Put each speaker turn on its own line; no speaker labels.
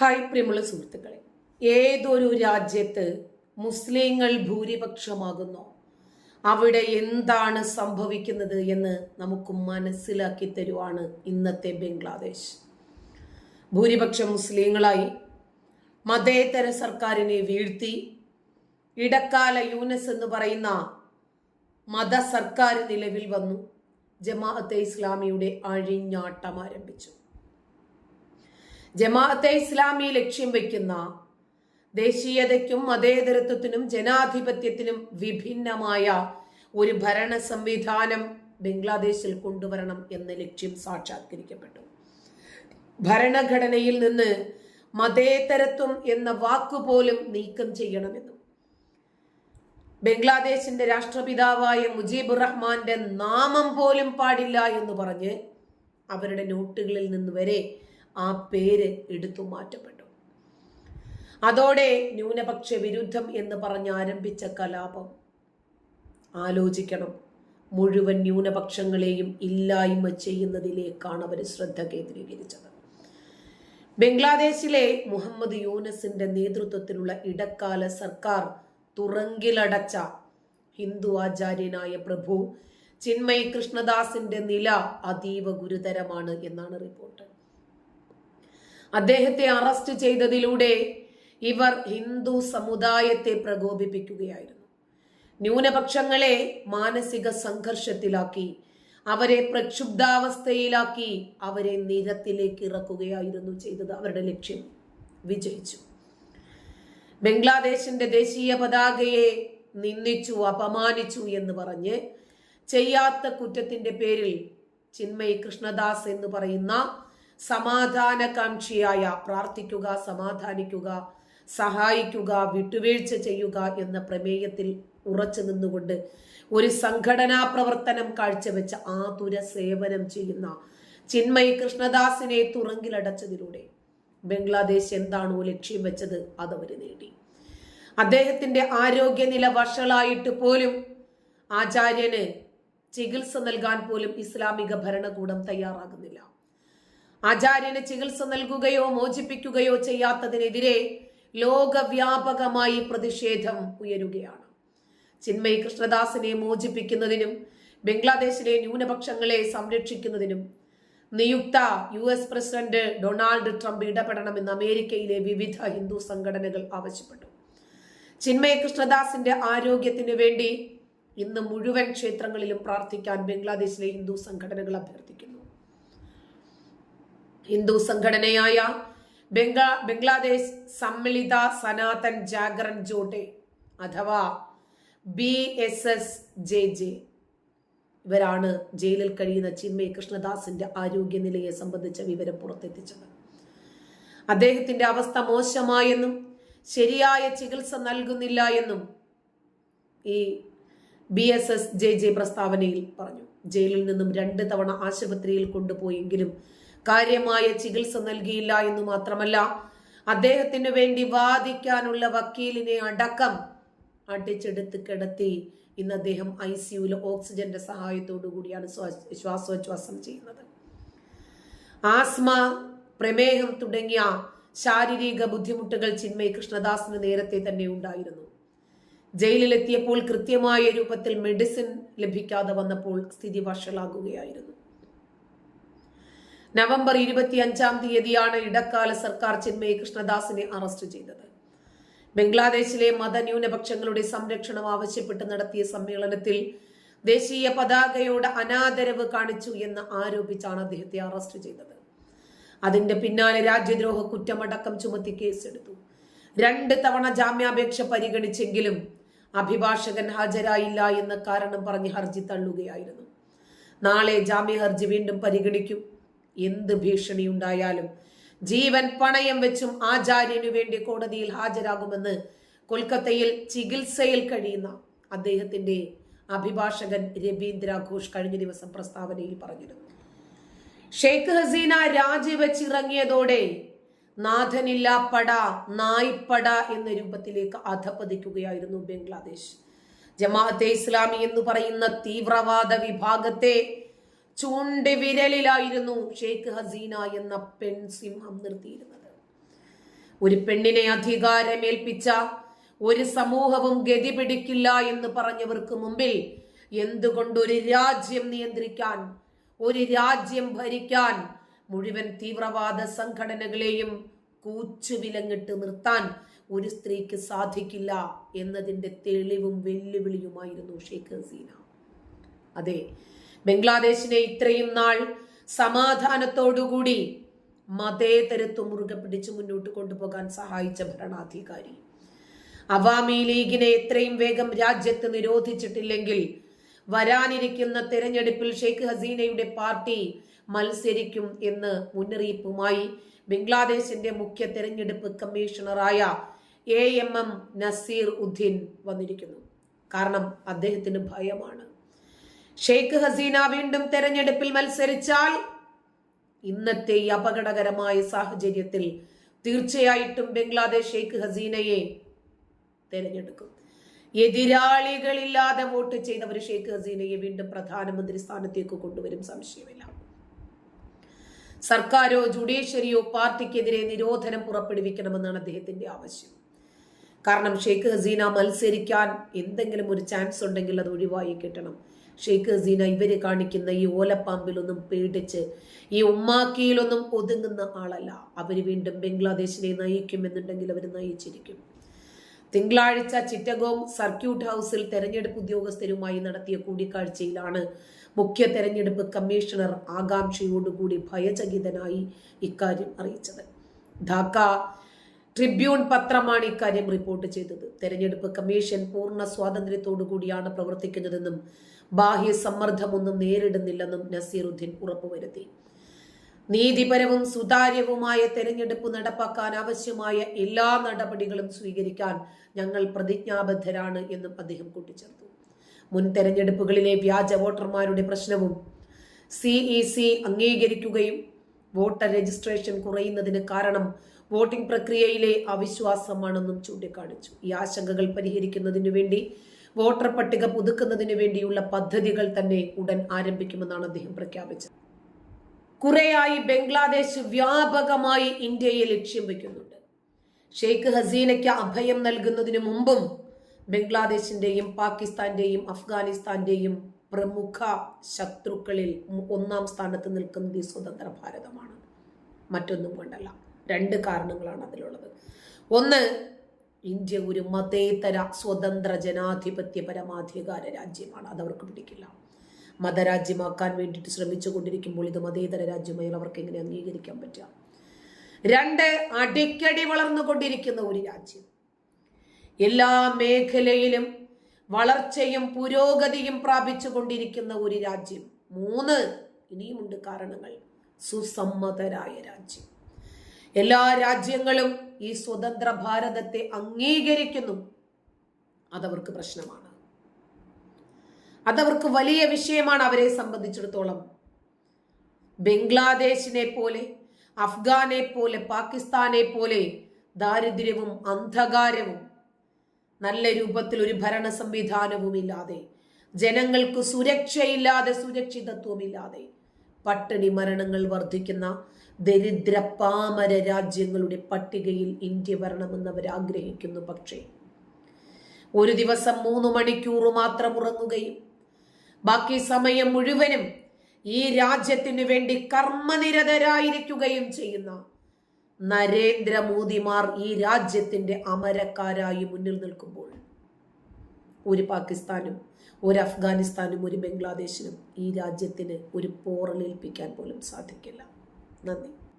Hi പ്രിയമുള്ള സുഹൃത്തുക്കളെ. ഏതൊരു രാജ്യത്ത് മുസ്ലിങ്ങൾ ഭൂരിപക്ഷമാകുന്നോ അവിടെ എന്താണ് സംഭവിക്കുന്നത് എന്ന് നമുക്ക് മനസ്സിലാക്കി തരുവാണ് ഇന്നത്തെ ബംഗ്ലാദേശ്. ഭൂരിപക്ഷ മുസ്ലിങ്ങളായി മതേതര സർക്കാരിനെ വീഴ്ത്തി ഇടക്കാല യൂനസ് എന്ന് പറയുന്ന മത സർക്കാർ നിലവിൽ വന്നു ജമാഅത്തെ ഇസ്ലാമിയുടെ അഴിഞ്ഞാട്ടം ആരംഭിച്ചു. ജമാഅത്തെ ഇസ്ലാമി ലക്ഷ്യം വയ്ക്കുന്ന ദേശീയതയ്ക്കും മതേതരത്വത്തിനും ജനാധിപത്യത്തിനും വിഭിന്നമായ ഒരു ഭരണ സംവിധാനം ബംഗ്ലാദേശിൽ കൊണ്ടുവരണം എന്ന ലക്ഷ്യം സാക്ഷാത്കരിക്കപ്പെട്ടു. ഭരണഘടനയിൽ നിന്ന് മതേതരത്വം എന്ന വാക്കുപോലും നീക്കം ചെയ്യണമെന്നും ബംഗ്ലാദേശിന്റെ രാഷ്ട്രപിതാവായ മുജീബ് റഹ്മാന്റെ നാമം പോലും പാടില്ല എന്ന് പറഞ്ഞ് അവരുടെ നോട്ടുകളിൽ നിന്ന് വരെ ആ പേര് എടുത്തു മാറ്റപ്പെട്ടു. അതോടെ ന്യൂനപക്ഷ വിരുദ്ധം എന്ന് പറഞ്ഞ് ആരംഭിച്ച കലാപം. ആലോചിക്കണം മുഴുവൻ ന്യൂനപക്ഷങ്ങളെയും ഇല്ലായ്മ ചെയ്യുന്നതിലേക്കാണ് അവർ ശ്രദ്ധ കേന്ദ്രീകരിച്ചത്. ബംഗ്ലാദേശിലെ മുഹമ്മദ് യൂനസിന്റെ നേതൃത്വത്തിലുള്ള ഇടക്കാല സർക്കാർ തുറങ്കിലടച്ച ഹിന്ദു ആചാര്യനായ പ്രഭു ചിന്മയ് കൃഷ്ണദാസിന്റെ നില അതീവ ഗുരുതരമാണ് എന്നാണ് റിപ്പോർട്ട്. അദ്ദേഹത്തെ അറസ്റ്റ് ചെയ്തതിലൂടെ ഇവർ ഹിന്ദു സമുദായത്തെ പ്രകോപിപ്പിക്കുകയായിരുന്നു. ന്യൂനപക്ഷങ്ങളെ മാനസിക സംഘർഷത്തിലാക്കി അവരെ പ്രക്ഷുബ്ധാവസ്ഥയിലാക്കി അവരെ നിരത്തിലേക്ക് ഇറക്കുകയായിരുന്നു ചെയ്തത്. അവരുടെ ലക്ഷ്യം വിജയിച്ചു. ബംഗ്ലാദേശിന്റെ ദേശീയ പതാകയെ നിന്ദിച്ചു അപമാനിച്ചു എന്ന് പറഞ്ഞ് ചെയ്യാത്ത കുറ്റത്തിന്റെ പേരിൽ ചിന്മയ് കൃഷ്ണദാസ് എന്ന് പറയുന്ന സമാധാനകാംക്ഷിയായ പ്രാർത്ഥിക്കുക സമാധാനിക്കുക സഹായിക്കുക വിട്ടുവീഴ്ച ചെയ്യുക എന്ന പ്രമേയത്തിൽ ഉറച്ചു നിന്നുകൊണ്ട് ഒരു സംഘടനാ പ്രവർത്തനം കാഴ്ചവെച്ച ആതുര സേവനം ചെയ്യുന്ന ചിന്മയ് കൃഷ്ണദാസിനെ തുറങ്കിലടച്ചതിലൂടെ ബംഗ്ലാദേശ് എന്താണോ ലക്ഷ്യം വെച്ചത് അതവർ നേടി. അദ്ദേഹത്തിന്റെ ആരോഗ്യനില വഷളായിട്ട് പോലും ആചാര്യന് ചികിത്സ നൽകാൻ പോലും ഇസ്ലാമിക ഭരണകൂടം തയ്യാറാകുന്നില്ല. ആചാര്യന് ചികിത്സ നൽകുകയോ മോചിപ്പിക്കുകയോ ചെയ്യാത്തതിനെതിരെ ലോകവ്യാപകമായി പ്രതിഷേധം ഉയരുകയാണ്. ചിന്മയ് കൃഷ്ണദാസിനെ മോചിപ്പിക്കുന്നതിനും ബംഗ്ലാദേശിലെ ന്യൂനപക്ഷങ്ങളെ സംരക്ഷിക്കുന്നതിനും നിയുക്ത U S president Donald Trump ഇടപെടണമെന്ന് അമേരിക്കയിലെ വിവിധ ഹിന്ദു സംഘടനകൾ ആവശ്യപ്പെട്ടു. ചിന്മയ കൃഷ്ണദാസിന്റെ ആരോഗ്യത്തിനു വേണ്ടി ഇന്ന് മുഴുവൻ ക്ഷേത്രങ്ങളിലും പ്രാർത്ഥിക്കാൻ ബംഗ്ലാദേശിലെ ഹിന്ദു സംഘടനകൾ അഭ്യർത്ഥിക്കുന്നു. ഹിന്ദു സംഘടനയായ ബംഗാ ബംഗ്ലാദേശ് സമ്മിളിത സനാതൻ ജാഗരൻ ജോട്ടെ അഥവാ B S S J J. ഇവരാണ് ജയിലിൽ കഴിയുന്ന ചിന്മയ് കൃഷ്ണദാസിന്റെ ആരോഗ്യനിലയെ സംബന്ധിച്ച വിവരം പുറത്തെത്തിച്ചത്. അദ്ദേഹത്തിന്റെ അവസ്ഥ മോശമായെന്നും ശരിയായ ചികിത്സ നൽകുന്നില്ല എന്നും ഈ B S S J J പ്രസ്താവനയിൽ പറഞ്ഞു. ജയിലിൽ നിന്നും രണ്ട് തവണ ആശുപത്രിയിൽ കൊണ്ടുപോയെങ്കിലും കാര്യമായ ചികിത്സ നൽകിയില്ല എന്ന് മാത്രമല്ല അദ്ദേഹത്തിന് വേണ്ടി വാദിക്കാനുള്ള വക്കീലിനെ അടക്കം അടിച്ചെടുത്ത് കിടത്തി. ഇന്ന് അദ്ദേഹം ഐ സിയുയിൽ ഓക്സിജന്റെ സഹായത്തോടു കൂടിയാണ് ശ്വാസോച്ഛ്വാസം ചെയ്യുന്നത്. ആസ്മ പ്രമേഹം തുടങ്ങിയ ശാരീരിക ബുദ്ധിമുട്ടുകൾ ചിന്മയ് കൃഷ്ണദാസിന് നേരത്തെ തന്നെ ഉണ്ടായിരുന്നു. ജയിലിലെത്തിയപ്പോൾ കൃത്യമായ രൂപത്തിൽ മെഡിസിൻ ലഭിക്കാതെ വന്നപ്പോൾ സ്ഥിതി വഷളാകുകയായിരുന്നു. നവംബർ ഇരുപത്തി അഞ്ചാം തീയതിയാണ് ഇടക്കാല സർക്കാർ ചിന്മയ കൃഷ്ണദാസിനെ അറസ്റ്റ് ചെയ്തത്. ബംഗ്ലാദേശിലെ മതന്യൂനപക്ഷങ്ങളുടെ സംരക്ഷണം ആവശ്യപ്പെട്ട് നടത്തിയ സമ്മേളനത്തിൽ ദേശീയ പതാകയോട് അനാദരവ് കാണിച്ചു എന്ന് ആരോപിച്ചാണ് അദ്ദേഹത്തെ അറസ്റ്റ് ചെയ്തത്. അതിന്റെ പിന്നാലെ രാജ്യദ്രോഹ കുറ്റമടക്കം ചുമത്തി കേസെടുത്തു. രണ്ട് തവണ ജാമ്യാപേക്ഷ പരിഗണിച്ചെങ്കിലും അഭിഭാഷകൻ ഹാജരായില്ല എന്ന കാരണം പറഞ്ഞ് ഹർജി തള്ളുകയായിരുന്നു. നാളെ ജാമ്യ ഹർജി വീണ്ടും പരിഗണിക്കും. എന്ത് ഭീഷണി ഉണ്ടായാലും ജീവൻ പണയം വെച്ചും ആചാര്യനു വേണ്ടി കോടതിയിൽ ഹാജരാകുമെന്ന് കൊൽക്കത്തയിൽ ചികിത്സയിൽ കഴിയുന്ന അദ്ദേഹത്തിന്റെ അഭിഭാഷകൻ രവീന്ദ്ര ഘോഷ് കഴിഞ്ഞ ദിവസം പ്രസ്താവനയിൽ പറഞ്ഞിരുന്നു. ഷെയ്ഖ് ഹസീന രാജിവെച്ചിറങ്ങിയതോടെ നാഥനില്ല പട നായ്പട എന്ന രൂപത്തിലേക്ക് അധപ്പതിക്കുകയായിരുന്നു ബംഗ്ലാദേശ്. ജമാഅത്തെ ഇസ്ലാമി എന്ന് പറയുന്ന തീവ്രവാദ വിഭാഗത്തെ ചൂണ്ടി വിരലിലായിരുന്നു ഷെയ്ഖ് ഹസീന എന്ന പെൺ സിംഹം നിർത്തിയിരുന്നത്. ഒരു പെണ്ണിനെ അധികാരമേൽപ്പിച്ച ഒരു സമൂഹവും ഗതി പിടിക്കില്ല എന്ന് പറഞ്ഞവർക്ക് മുമ്പിൽ എന്തുകൊണ്ട് ഒരു രാജ്യം നിയന്ത്രിക്കാൻ ഒരു രാജ്യം ഭരിക്കാൻ മുഴുവൻ തീവ്രവാദ സംഘടനകളെയും കൂച്ചുവിലങ്ങിട്ട് നിർത്താൻ ഒരു സ്ത്രീക്ക് സാധിക്കില്ല എന്നതിന്റെ തെളിവും വെല്ലുവിളിയുമായിരുന്നു ഷെയ്ഖ് ഹസീന. അതെ ബംഗ്ലാദേശിനെ ഇത്രയും നാൾ സമാധാനത്തോടുകൂടി മതേതരത്വം മുറുകെ പിടിച്ച് മുന്നോട്ട് കൊണ്ടുപോകാൻ സഹായിച്ച ഭരണാധികാരി. അവാമി ലീഗിനെ എത്രയും വേഗം രാജ്യത്ത് നിരോധിച്ചിട്ടില്ലെങ്കിൽ വരാനിരിക്കുന്ന തെരഞ്ഞെടുപ്പിൽ ഷെയ്ഖ് ഹസീനയുടെ പാർട്ടി മത്സരിക്കും എന്ന് മുന്നറിയിപ്പുമായി ബംഗ്ലാദേശിന്റെ മുഖ്യ തെരഞ്ഞെടുപ്പ് കമ്മീഷണറായ A M M Nasir Uddin വന്നിരിക്കുന്നു. കാരണം അദ്ദേഹത്തിന് ഭയമാണ്. ഷെയ്ഖ് ഹസീന വീണ്ടും തെരഞ്ഞെടുപ്പിൽ മത്സരിച്ചാൽ ഇന്നത്തെ ഈ അപകടകരമായ സാഹചര്യത്തിൽ തീർച്ചയായിട്ടും ബംഗ്ലാദേശ് ഷെയ്ഖ് ഹസീനയെ തെരഞ്ഞെടുക്കും. എതിരാളികളില്ലാതെ വോട്ട് ചെയ്തവർ ഷെയ്ഖ് ഹസീനയെ വീണ്ടും പ്രധാനമന്ത്രി സ്ഥാനത്തേക്ക് കൊണ്ടുവരും സംശയമില്ല. സർക്കാരോ ജുഡീഷ്യറിയോ പാർട്ടിക്കെതിരെ നിരോധനം പുറപ്പെടുവിക്കണമെന്നാണ് അദ്ദേഹത്തിന്റെ ആവശ്യം. കാരണം ഷെയ്ഖ് ഹസീന മത്സരിക്കാൻ എന്തെങ്കിലും ഒരു ചാൻസ് ഉണ്ടെങ്കിൽ അത് ഒഴിവായി കിട്ടണം. ഷെയ്ഖ് ഹസീന ഇവർ കാണിക്കുന്ന ഈ ഓലപ്പാമ്പിലൊന്നും പേടിച്ച് ഈ ഉമ്മാക്കിയിലൊന്നും ഒതുങ്ങുന്ന ആളല്ല. അവർ വീണ്ടും ബംഗ്ലാദേശിനെ നയിക്കുമെന്നുണ്ടെങ്കിൽ അവർ നയിച്ചിരിക്കും. തിങ്കളാഴ്ച ചിറ്റഗോങ് സർക്യൂട്ട് ഹൗസിൽ തെരഞ്ഞെടുപ്പ് ഉദ്യോഗസ്ഥരുമായി നടത്തിയ കൂടിക്കാഴ്ചയിലാണ് മുഖ്യ തെരഞ്ഞെടുപ്പ് കമ്മീഷണർ ആകാംക്ഷയോടുകൂടി ഭയചകിതനായി ഇക്കാര്യം അറിയിച്ചത്. ധാക്ക ട്രിബ്യൂൺ പത്രമാണ് ഇക്കാര്യം റിപ്പോർട്ട് ചെയ്തത്. തെരഞ്ഞെടുപ്പ് കമ്മീഷൻ പൂർണ സ്വാതന്ത്ര്യത്തോടു കൂടിയാണ് പ്രവർത്തിക്കുന്നതെന്നും ബാഹ്യ സമ്മർദ്ദമൊന്നും നേരിടുന്നില്ലെന്നും നസീറുദ്ദീൻ ഉറപ്പുവരുത്തി. നീതിപരവും സുതാര്യവുമായ തെരഞ്ഞെടുപ്പ് നടപ്പാക്കാൻ ആവശ്യമായ എല്ലാ നടപടികളും സ്വീകരിക്കാൻ ഞങ്ങൾ പ്രതിജ്ഞാബദ്ധരാണ് എന്നും അദ്ദേഹം കൂട്ടിച്ചേർത്തു. മുൻ തെരഞ്ഞെടുപ്പുകളിലെ വ്യാജ വോട്ടർമാരുടെ പ്രശ്നവും സിഇ അംഗീകരിക്കുകയും വോട്ടർ രജിസ്ട്രേഷൻ കുറയുന്നതിന് കാരണം വോട്ടിംഗ് പ്രക്രിയയിലെ അവിശ്വാസമാണെന്നും ചൂണ്ടിക്കാണിച്ചു. ഈ ആശങ്കകൾ പരിഹരിക്കുന്നതിനു വേണ്ടി വോട്ടർ പട്ടിക പുതുക്കുന്നതിന് വേണ്ടിയുള്ള പദ്ധതികൾ തന്നെ ഉടൻ ആരംഭിക്കുമെന്നാണ് അദ്ദേഹം പ്രഖ്യാപിച്ചത്. കുറെയായി ബംഗ്ലാദേശ് വ്യാപകമായി ഇന്ത്യയെ ലക്ഷ്യം വയ്ക്കുന്നുണ്ട് ഷെയ്ഖ് ഹസീനയ്ക്ക് അഭയം നൽകുന്നതിന് മുമ്പും ബംഗ്ലാദേശിന്റെയും പാകിസ്ഥാന്റെയും അഫ്ഗാനിസ്ഥാന്റെയും പ്രമുഖ ശത്രുക്കളിൽ ഒന്നാം സ്ഥാനത്ത് നിൽക്കുന്നത് ഈ സ്വതന്ത്ര ഭാരതമാണ്. മറ്റൊന്നും കൊണ്ടല്ല. രണ്ട് കാരണങ്ങളാണ് അതിലുള്ളത്. ഒന്ന് ഇന്ത്യ ഒരു മതേതര സ്വതന്ത്ര ജനാധിപത്യ പരമാധികാര രാജ്യമാണ്. അതവർക്ക് പിടിക്കില്ല. മതരാജ്യമാക്കാൻ വേണ്ടിയിട്ട് ശ്രമിച്ചുകൊണ്ടിരിക്കുമ്പോൾ ഇത് മതേതര രാജ്യമായി അവർക്ക് എങ്ങനെ അംഗീകരിക്കാൻ പറ്റുക? രണ്ട് അടിക്കടി വളർന്നുകൊണ്ടിരിക്കുന്ന ഒരു രാജ്യം. എല്ലാ മേഖലയിലും വളർച്ചയും പുരോഗതിയും പ്രാപിച്ചു കൊണ്ടിരിക്കുന്ന ഒരു രാജ്യം. മൂന്ന് ഇനിയുമുണ്ട് കാരണങ്ങൾ. സുസമ്മതരായ രാജ്യം. എല്ലാ രാജ്യങ്ങളും ഈ സ്വതന്ത്ര ഭാരതത്തെ അംഗീകരിക്കുന്നു. അതവർക്ക് പ്രശ്നമാണ്. അതവർക്ക് വലിയ വിഷയമാണ് അവരെ സംബന്ധിച്ചിടത്തോളം. ബംഗ്ലാദേശിനെ പോലെ അഫ്ഗാനെ പോലെ പാകിസ്ഥാനെ പോലെ ദാരിദ്ര്യവും അന്ധകാരവും നല്ല രൂപത്തിൽ ഒരു ഭരണ സംവിധാനവും ഇല്ലാതെ ജനങ്ങൾക്ക് സുരക്ഷയില്ലാതെ സുരക്ഷിതത്വമില്ലാതെ പട്ടിണി മരണങ്ങൾ വർദ്ധിക്കുന്ന ദരിദ്ര പാമര രാജ്യങ്ങളുടെ പട്ടികയിൽ ഇന്ത്യ വരണമെന്ന് അവർ ആഗ്രഹിക്കുന്നു പക്ഷേ ഒരു ദിവസം മൂന്ന് മണിക്കൂർ മാത്രം ഉറങ്ങുകയും ബാക്കി സമയം മുഴുവനും ഈ രാജ്യത്തിനു വേണ്ടി കർമ്മനിരതരായിരിക്കുകയും ചെയ്യുന്ന നരേന്ദ്രമോദിമാർ ഈ രാജ്യത്തിന്റെ അമരക്കാരായി മുന്നിൽ നിൽക്കുമ്പോൾ ഒരു പാകിസ്ഥാനും ഒരു അഫ്ഗാനിസ്ഥാനും ഒരു ബംഗ്ലാദേശിനും ഈ രാജ്യത്തിന് ഒരു പോറലേൽപ്പിക്കാൻ പോലും സാധിക്കില്ല. നന്ദി